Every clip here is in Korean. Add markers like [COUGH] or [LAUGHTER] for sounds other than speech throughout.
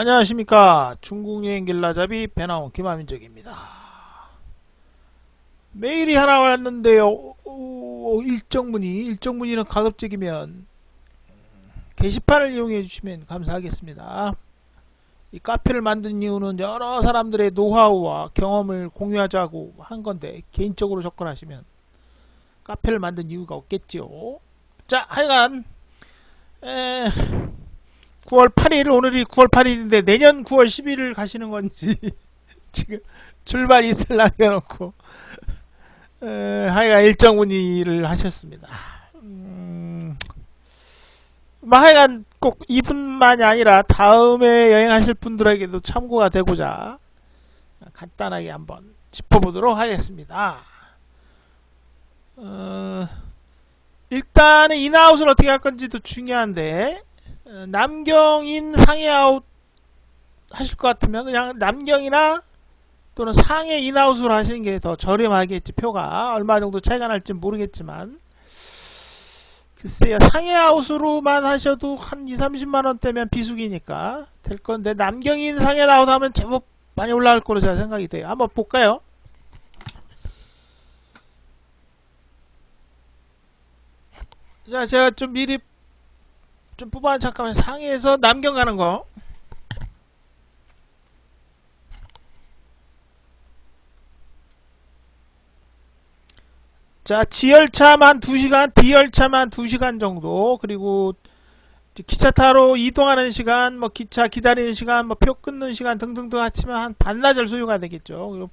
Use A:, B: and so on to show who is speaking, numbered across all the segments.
A: 안녕하십니까. 중국 여행 길라잡이 배나온 김하민적입니다. 메일이 하나 왔는데요. 오, 일정문의 일정문의는 가급적이면 게시판을 이용해 주시면 감사하겠습니다. 이 카페를 만든 이유는 여러 사람들의 노하우와 경험을 공유하자고 한 건데 개인적으로 접근하시면 카페를 만든 이유가 없겠죠 자 하여간 에... 9월 8일 오늘이 9월 8일인데 내년 9월 10일을 가시는 건지 [LAUGHS] 지금 출발 이틀 남겨놓고 에, 하여간 일정 문의를 하셨습니다. 음, 뭐 하여간 꼭 이분만이 아니라 다음에 여행하실 분들에게도 참고가 되고자 간단하게 한번 짚어보도록 하겠습니다. 어, 일단은 인아웃을 어떻게 할 건지도 중요한데 어, 남경인 상해 아웃 하실 것 같으면 그냥 남경이나 또는 상해 인아웃으로 하시는 게 더 저렴하겠지. 표가 얼마 정도 차이가 날지 모르겠지만. 글쎄요. 상해 아웃으로만 하셔도 한 2, 30만 원대면 비수기니까 될 건데 남경인 상해 아웃 하면 제법 많이 올라갈 거로 제가 생각이 돼요. 한번 볼까요? 자 제가 좀 미리 좀 뽑아 잠깐만 상해에서 남경 가는 거. 자, 지열차만 2시간, D열차만 2시간 정도, 그리고 기차 타러 이동하는 시간, 뭐 기차 기다리는 시간, 뭐 표 끊는 시간 등등등 합치면 한 반나절 소요가 되겠죠. 그리고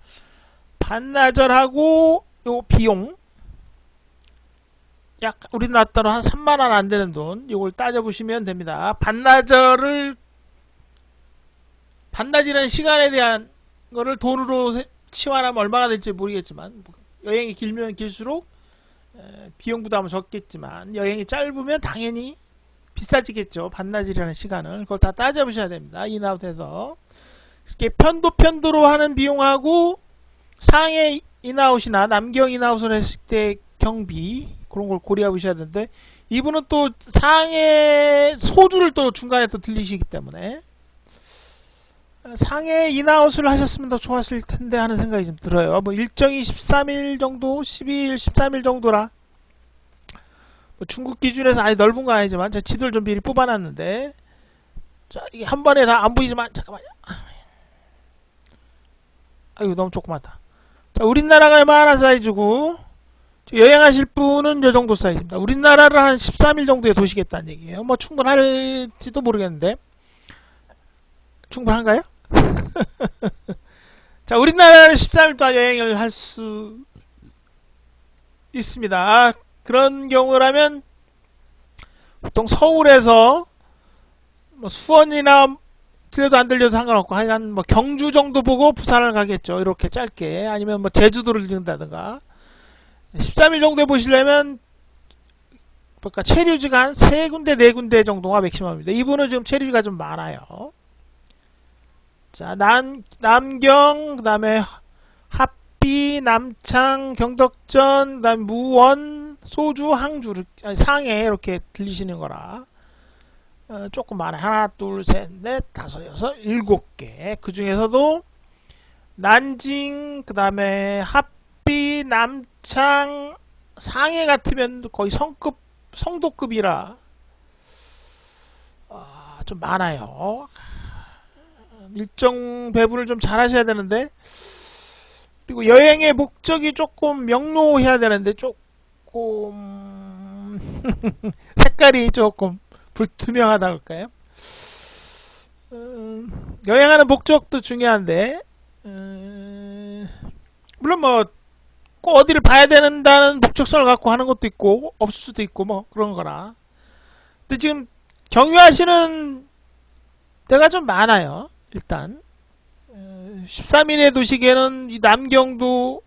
A: 반나절하고 요 비용 약 우리나라 돈으로 한 3만 원 안 되는 돈 이걸 따져 보시면 됩니다. 반나절을 반나절이라는 시간에 대한 거를 돈으로 세- 치환하면 얼마가 될지 모르겠지만 뭐 여행이 길면 길수록 에, 비용 부담은 적겠지만 여행이 짧으면 당연히 비싸지겠죠. 반나절이라는 시간을 그걸 다 따져 보셔야 됩니다. 인아웃에서 이렇게 편도 편도로 하는 비용하고 상해 인아웃이나 남경 인아웃을 했을 때 경비 그런 걸 고려해 보셔야 되는데 이분은 또 상해 소주를 또 중간에 또 들리시기 때문에 상해 인아웃을 하셨으면 더 좋았을 텐데 하는 생각이 좀 들어요. 뭐 일정이 13일 정도, 12일, 13일 정도라 뭐 중국 기준에서 아니 넓은 건 아니지만 제가 지도를 좀 미리 뽑아놨는데 자 이게 한 번에 다 안 보이지만 잠깐만요. 아이고 너무 조그맣다. 자 우리나라가 얼마나 사이즈고 여행하실 분은 이 정도 사이즈입니다. 우리나라를 한 13일 정도에 도시겠다는 얘기예요. 뭐 충분할지도 모르겠는데 충분한가요? [LAUGHS] 자, 우리나라를 13일 동안 여행을 할 수 있습니다. 그런 경우라면 보통 서울에서 뭐 수원이나 들려도 안 들려도 상관없고 하여간 뭐 경주 정도 보고 부산을 가겠죠. 이렇게 짧게 아니면 뭐 제주도를 들린다든가 13일 정도에 보시려면 그러니까 체류지가 한세 군데 네 군데 정도가 맥시멈입니다. 이분은 지금 체류지가 좀 많아요. 자, 남 남경 그 다음에 합비, 남창, 경덕전, 그 다음 무원, 소주, 항주 아니, 상해 이렇게 들리시는 거라 어, 조금 많아. 하나, 둘, 셋, 넷, 다섯, 여섯, 일곱 개. 그 중에서도 난징 그 다음에 합비, 남 창 상해 같으면 거의 성급 성도급이라 아, 좀 많아요. 일정 배분을 좀 잘 하셔야 되는데 그리고 여행의 목적이 조금 명료해야 되는데 조금 [LAUGHS] 색깔이 조금 불투명하다 할까요? 음, 여행하는 목적도 중요한데 음, 물론 뭐 꼭 어디를 봐야 된다는 목적성을 갖고 하는 것도 있고 없을 수도 있고 뭐 그런 거라. 근데 지금 경유하시는 데가 좀 많아요. 일단 13일의 도시계는 이 남경도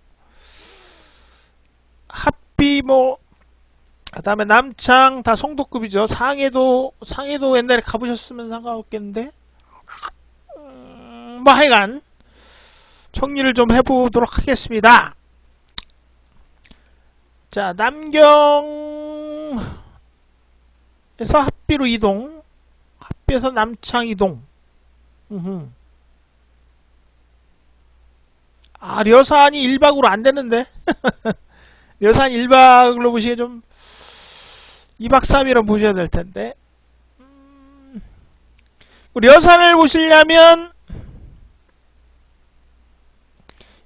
A: 합비 뭐 그다음에 남창 다 성도급이죠. 상해도 상해도 옛날에 가보셨으면 상관없겠는데 음, 뭐 하여간 정리를 좀 해보도록 하겠습니다. 자, 남경에서 합비로 이동, 합비에서 남창 이동. 음흠. 아, 려산이 1박으로 안 되는데? [LAUGHS] 려산 1박으로 보시기에 좀 2박 3일은 보셔야 될 텐데. 음, 려산을 보시려면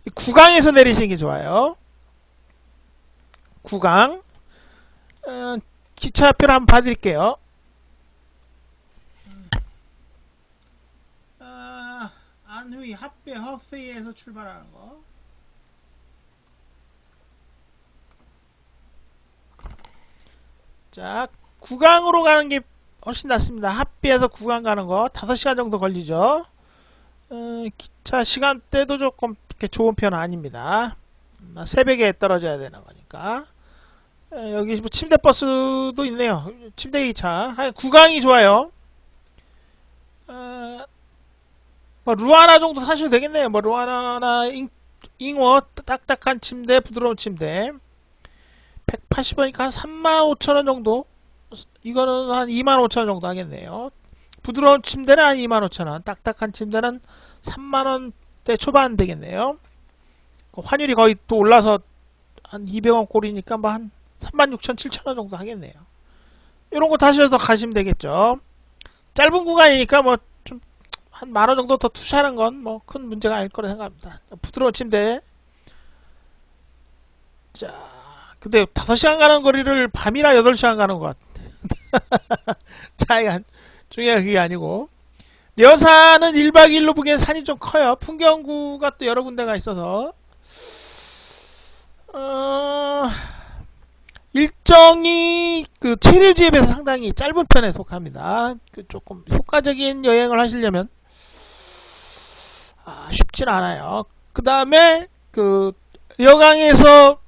A: 이 구강에서 내리시는 게 좋아요. 구강. 어, 기차표를 한번 봐드릴게요. 아, 안휘, 합배, 허페이에서 출발하는 거. 자, 구강으로 가는 게 훨씬 낫습니다. 합비에서 구강 가는 거 5시간 정도 걸리죠. 어, 기차 시간대도 조금 이렇게 좋은 편은 아닙니다. 음, 새벽에 떨어져야 되는 거니까. 에, 여기 뭐 침대 버스도 있네요. 침대 기차. 하여간 구강이 좋아요. 어, 뭐 루아나 정도 사셔도 되겠네요. 뭐 루아나나 잉, 잉어 딱딱한 침대, 부드러운 침대. 180원이니까 한 35,000원 정도? 이거는 한 25,000원 정도 하겠네요. 부드러운 침대는 한 25,000원, 딱딱한 침대는 3만원대 초반 되겠네요. 그 환율이 거의 또 올라서 한 200원 꼴이니까 뭐 한 36,000, 7,000원 정도 하겠네요. 이런 거 타셔서 가시면 되겠죠. 짧은 구간이니까 뭐 좀 한 만 원 정도 더 투자하는 건 뭐 큰 문제가 아닐 거라 생각합니다. 부드러운 침대. 자, 근데 5시간 가는 거리를 밤이나 8시간 가는 것 같아. [LAUGHS] 차이가 중요한 그게 아니고. 여산은 1박 2일로 보기엔 산이 좀 커요. 풍경구가 또 여러 군데가 있어서. 어, 일정이 그 체류지에 비해서 상당히 짧은 편에 속합니다. 그 조금 효과적인 여행을 하시려면 아, 쉽진 않아요. 그 다음에 그 여강에서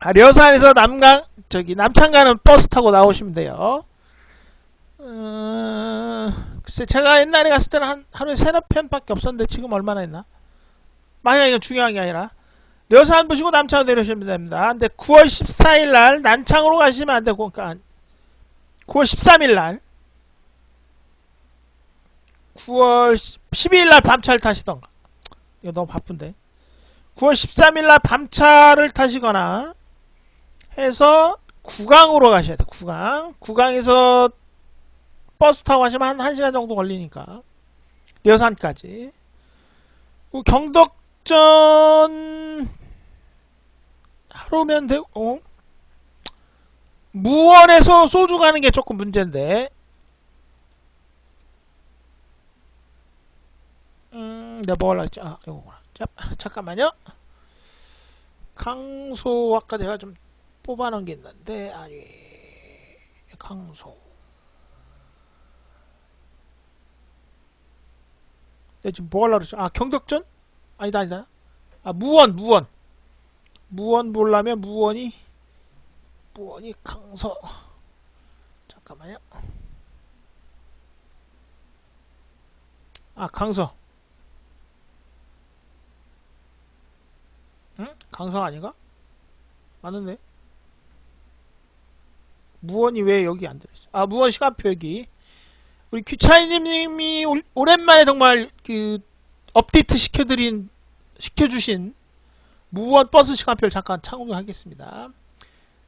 A: 아, 려산에서 남강 저기 남창 가는 버스 타고 나오시면 돼요. 어, 글쎄 제가 옛날에 갔을 때는 한 하루에 세네 편밖에 없었는데 지금 얼마나 있나? 만약 이건 중요한 게 아니라 려산 보시고 남창 내려오시면 됩니다. 근데 9월 14일 날 난창으로 가시면 안 되고 그러니까 9월 13일 날 9월 12일 날 밤차를 타시던가 이거 너무 바쁜데 9월 13일 날 밤차를 타시거나 해서 구강으로 가셔야 돼. 구강. 구강에서 버스 타고 가시면 한 1시간 정도 걸리니까. 여산까지. 그 경덕전 하루면 되고 어? 무원에서 소주 가는 게 조금 문제인데. 음, 내가 뭐 하려고 했지? 아, 이거구나. 자, 잠깐만요. 강소 아까 내가 좀 뽑아놓은 게 있는데 아니 강소 내가 지금 뭐 하려고 그랬지? 아 경덕전? 아니다 아니다 아 무원 무원 무원 보려면 무원이 무원이 강서 잠깐만요 아 강서 응? 강서 아닌가? 맞는데? 무원이 왜 여기 안 들어있어? 아 무원 시간표 여기 우리 규차이님이 오랜만에 정말 그 업데이트 시켜드린 시켜주신 무원 버스 시간표를 잠깐 참고하겠습니다.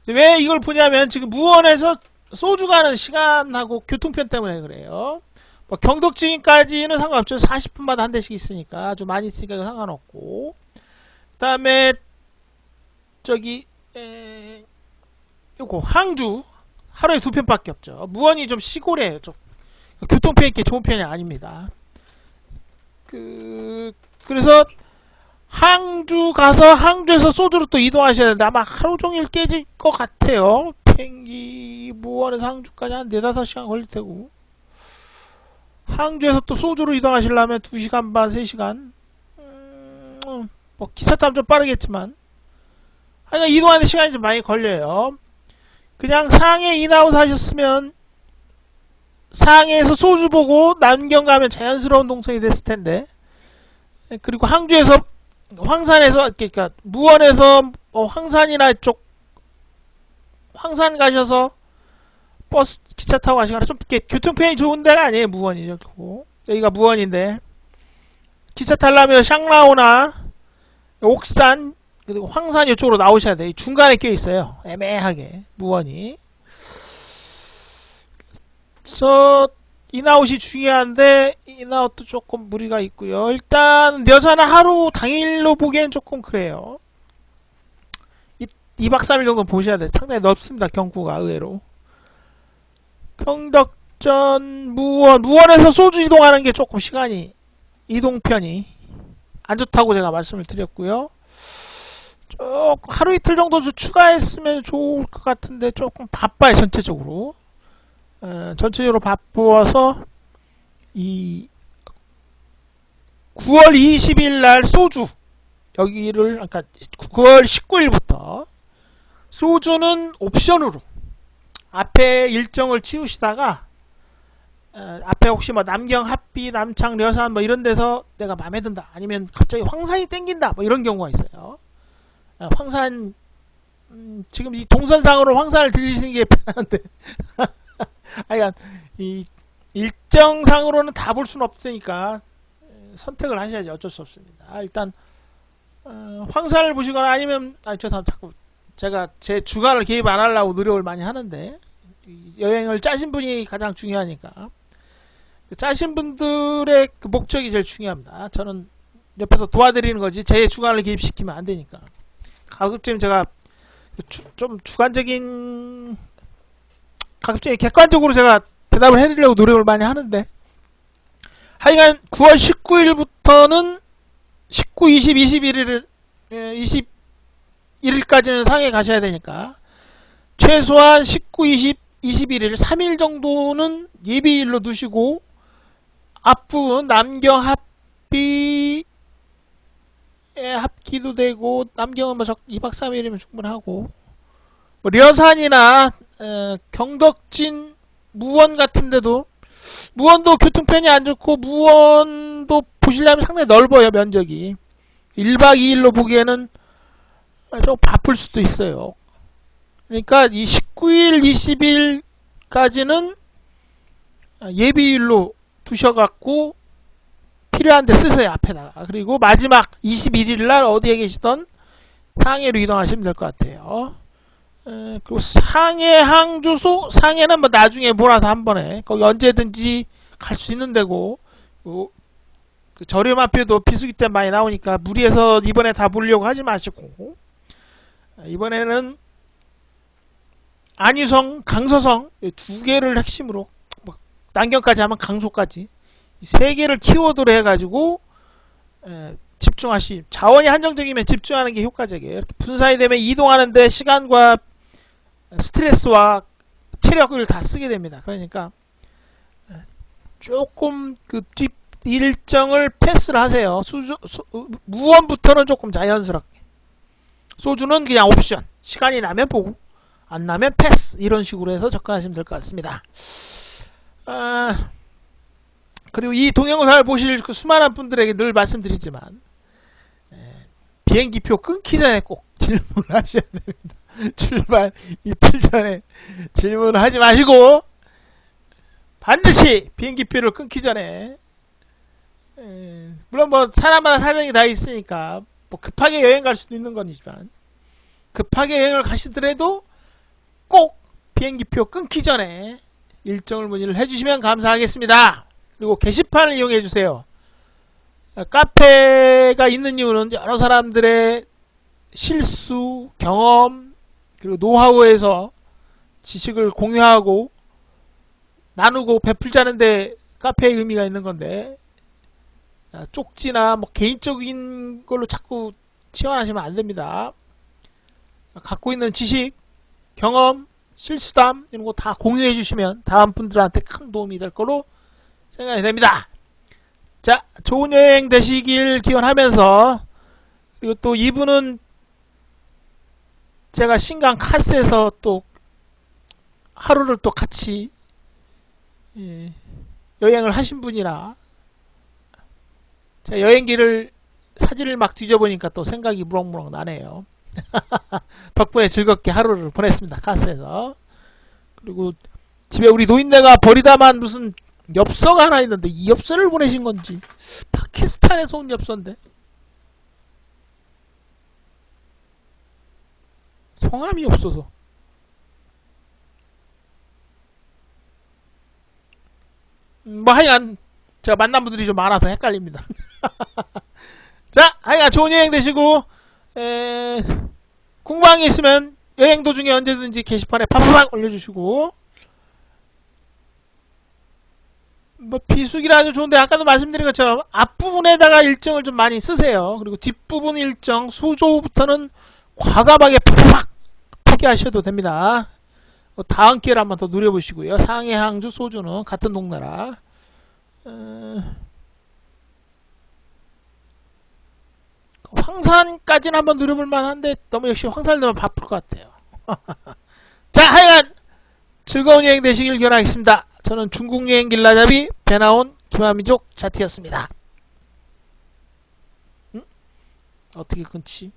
A: 왜 이걸 보냐면 지금 무원에서 소주 가는 시간하고 교통편 때문에 그래요. 뭐 경덕진까지는 상관없죠. 40분마다 한 대씩 있으니까 좀 많이 있으니까 상관없고 그 다음에 저기 에, 요거 항주 하루에 두 편밖에 없죠. 무원이 좀 시골에 좀 교통편 있게 좋은 편이 아닙니다. 그 그래서 항주 가서 항주에서 소주로 또 이동하셔야 되는데 아마 하루 종일 깨질 것 같아요. 비행기 무원에서 항주까지 한 4, 5시간 걸릴 테고 항주에서 또 소주로 이동하시려면 2시간 반, 3시간 음, 뭐 기차 타면 좀 빠르겠지만 하여간 이동하는 시간이 좀 많이 걸려요. 그냥 상해 인아웃 하셨으면 상해에서 소주 보고 남경 가면 자연스러운 동선이 됐을 텐데 그리고 항주에서 황산에서 그러니까 무원에서 뭐 황산이나 쪽 황산 가셔서 버스 기차 타고 가시거나 좀 이렇게 교통편이 좋은 데가 아니에요 무원이죠. 여기가 무원인데 기차 타려면 샹라오나 옥산 그리고 황산 이쪽으로 나오셔야 돼요. 이 중간에 껴 있어요. 애매하게 무원이. 그래서 인아웃이 중요한데 인아웃도 조금 무리가 있고요. 일단 여자는 하루 당일로 보기엔 조금 그래요. 이, 2박 3일 정도 보셔야 돼요. 상당히 넓습니다. 경구가 의외로. 경덕전 무원 무원에서 소주 이동하는 게 조금 시간이 이동편이 안 좋다고 제가 말씀을 드렸고요. 조금 하루 이틀 정도 좀 추가했으면 좋을 것 같은데 조금 바빠요 전체적으로. 어, 전체적으로 바빠서 이 9월 20일 날 소주 여기를 그러니까 9월 19일부터 소주는 옵션으로 앞에 일정을 치우시다가 어, 앞에 혹시 뭐 남경 합비 남창 려산 뭐 이런 데서 내가 마음에 든다 아니면 갑자기 황산이 땡긴다 뭐 이런 경우가 있어요. 어, 황산 음, 지금 이 동선상으로 황산을 들리시는 게 편한데 [LAUGHS] 하여간 이 일정상으로는 다 볼 수는 없으니까 에, 선택을 하셔야지 어쩔 수 없습니다. 아, 일단 어, 황산을 보시거나 아니면 아 죄송합니다. 자꾸 제가 제 주간을 개입 안 하려고 노력을 많이 하는데 이 여행을 짜신 분이 가장 중요하니까 그 짜신 분들의 그 목적이 제일 중요합니다. 저는 옆에서 도와드리는 거지 제 주간을 개입시키면 안 되니까 가급적 제가 그 주- 좀 주관적인 가급적 객관적으로 제가 대답을 해드리려고 노력을 많이 하는데. 하여간 9월 19일부터는 19, 20, 21일 21일까지는 상해 가셔야 되니까 최소한 19, 20, 21일 3일 정도는 예비일로 두시고 앞부분 남경 합비 에 합기도 되고 남경은 뭐 2박 3일이면 충분하고. 뭐 려산이나 어, 경덕진 무원 같은데도 무원도 교통편이 안 좋고 무원도 보시려면 상당히 넓어요 면적이. 1박 2일로 보기에는 좀 바쁠 수도 있어요. 그러니까 이 19일 20일까지는 예비일로 두셔갖고 필요한데 쓰세요 앞에다가. 그리고 마지막 21일 날 어디에 계시던 상해로 이동하시면 될 것 같아요 에, 그리고 상해 항주소? 상해는 뭐 나중에 몰아서 한 번에 거기 언제든지 갈 수 있는 데고 어, 그 저렴한 표도 비수기 때 많이 나오니까 무리해서 이번에 다 보려고 하지 마시고. 아, 이번에는 안유성 강서성 이두 개를 핵심으로 뭐 남경까지 하면 강소까지 이세 개를 키워드로 해가지고 에, 집중하시 자원이 한정적이면 집중하는 게 효과적이에요. 이렇게 분산이 되면 이동하는데 시간과 스트레스와 체력을 다 쓰게 됩니다. 그러니까 조금 그 뒷 일정을 패스를 하세요. 수주, 수, 무원부터는 조금 자연스럽게. 소주는 그냥 옵션. 시간이 나면 보고 안 나면 패스 이런 식으로 해서 접근하시면 될 것 같습니다. 아, 그리고 이 동영상을 보실 그 수많은 분들에게 늘 말씀드리지만 에, 비행기표 끊기 전에 꼭 질문을 하셔야 됩니다. [LAUGHS] 출발 이틀 전에 질문을 하지 마시고 반드시 비행기표를 끊기 전에 에, 물론 뭐 사람마다 사정이 다 있으니까 뭐 급하게 여행 갈 수도 있는 거지만 급하게 여행을 가시더라도 꼭 비행기표 끊기 전에 일정을 문의를 해주시면 감사하겠습니다. 그리고 게시판을 이용해 주세요. 카페가 있는 이유는 여러 사람들의 실수, 경험, 그리고 노하우에서 지식을 공유하고 나누고 베풀자는데 카페의 의미가 있는 건데 아, 쪽지나 뭐 개인적인 걸로 자꾸 치환하시면 안 됩니다. 갖고 있는 지식, 경험, 실수담 이런 거 다 공유해 주시면 다음 분들한테 큰 도움이 될 거로 생각이 됩니다. 자, 좋은 여행 되시길 기원하면서 그리고 또 이분은 제가 신강 카스에서 또 하루를 또 같이 예, 여행을 하신 분이라 제가 여행기를 사진을 막 뒤져보니까 또 생각이 무럭무럭 나네요. [LAUGHS] 덕분에 즐겁게 하루를 보냈습니다. 카스에서. 그리고 집에 우리 노인네가 버리다만 무슨 엽서가 하나 있는데 이 엽서를 보내신 건지 파키스탄에서 온 엽서인데 성함이 없어서. 음, 뭐 하여간 제가 만난 분들이 좀 많아서 헷갈립니다. [LAUGHS] 자 하여간 좋은 여행 되시고 에... 게 있으면 여행 도중에 언제든지 게시판에 팍팍 올려주시고. 뭐 비수기라 아주 좋은데 아까도 말씀드린 것처럼 앞부분에다가 일정을 좀 많이 쓰세요. 그리고 뒷부분 일정 수조부터는 과감하게 팍팍 포기하셔도 됩니다. 어, 다음 기회를 한번 더 누려보시고요. 상해, 항주, 소주는 같은 동네라. 어, 황산까지는 한번 누려볼 만한데 너무 역시 황산을 넣으면 바쁠 것 같아요. [LAUGHS] 자, 하여간 즐거운 여행 되시길 기원하겠습니다. 저는 중국 여행 길라잡이 배나온 김하민족 자티였습니다. 응? 어떻게 끊지?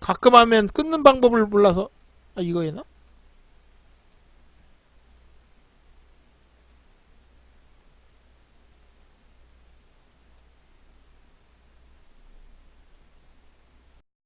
A: 가끔 하면 끊는 방법을 몰라서 아, 이거였나?